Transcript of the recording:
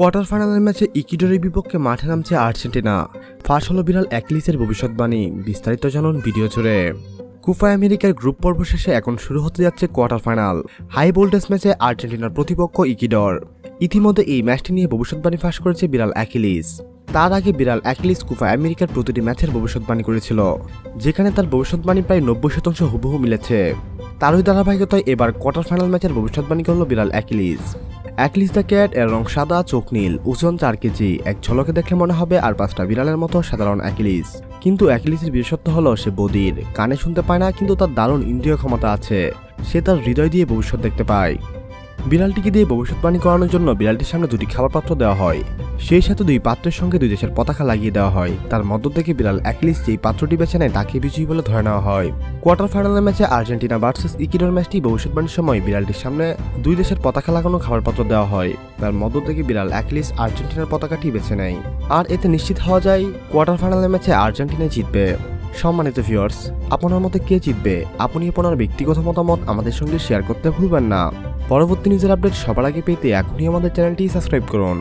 Quarter ফাইনালের ম্যাচে ইকিডোরের বিপক্ষে মাঠে নামছে আর্জেন্টিনা। ফাঁস হলো বিড়াল অ্যাকলিসের ভবিষ্যৎবাণী, বিস্তারিত জানুন ভিডিও জুড়ে। কুফা আমেরিকার গ্রুপ পর্ব শেষে এখন শুরু হতে যাচ্ছে কোয়ার্টার ফাইনাল। হাই ভোল্টেজ ম্যাচে আর্জেন্টিনার প্রতিপক্ষ ইকিডর ইতিমধ্যে এই ম্যাচটি নিয়ে ভবিষ্যৎবাণী ফাঁস করেছে বিড়াল অ্যাকিলিস। তার আগে বিড়াল অ্যাকিলিস কুফা আমেরিকার প্রতিটি ম্যাচের ভবিষ্যৎবাণী করেছিল, যেখানে তার ভবিষ্যৎবাণী প্রায় নব্বই শতাংশ হুবহু মিলেছে। তারই ধারাবাহিকতায় এবার কোয়ার্টার ফাইনাল ম্যাচের ভবিষ্যৎবাণী করল বিড়াল অ্যাকিলিস। অ্যাকলিস দ্য ক্যাট এর রং সাদা, চোখ নীল, ওজন চার কেজি। এক ঝলকে দেখলে মনে হবে আর পাঁচটা বিড়ালের মতো সাধারণ অ্যাকিলিস কিন্তু অ্যাকিলিসের বিশেষত্ব হল সে বদির। কানে শুনতে পায় না, কিন্তু তার দারুণ ইন্দ্রিয় ক্ষমতা আছে। সে তার হৃদয় দিয়ে ভবিষ্যৎ দেখতে পায়। বিড়ালটিকে দিয়ে ভবিষ্যৎবাণী করানোর জন্য বিড়ালটির সামনে দুটি খাবার পাত্র দেওয়া হয়। সেই সাথে দুই পাত্রের সঙ্গে দুই দেশের পতাকা লাগিয়ে দেওয়া হয়। তার মধ্য থেকে বিড়াল অ্যাকলিস যেই পাত্রটি বেছে নেয়, তাকে বিজয়ী বলে ধরে নেওয়া হয়। কোয়ার্টার ফাইনালের ম্যাচে আর্জেন্টিনা ভার্সেস ইকিডোর ম্যাচটি ভবিষ্যৎবাণীর সময় বিড়ালটির সামনে দুই দেশের পতাকা লাগানো খাবার পাত্র দেওয়া হয়। তার মধ্য থেকে বিড়াল অ্যাকলিস আর্জেন্টিনার পতাকাটি বেছে নেয়। আর এতে নিশ্চিত হওয়া যায়, কোয়ার্টার ফাইনালের ম্যাচে আর্জেন্টিনা জিতবে। সম্মানিত ভিউয়ার্স, আপনার মতে কে জিতবে? আপনি আপনার ব্যক্তিগত মতামত আমাদের সঙ্গে শেয়ার করতে ভুলবেন না। পরবর্তী নিউজের আপডেট সবার আগে পেতে এখনই আমাদের চ্যানেলটি সাবস্ক্রাইব করুন।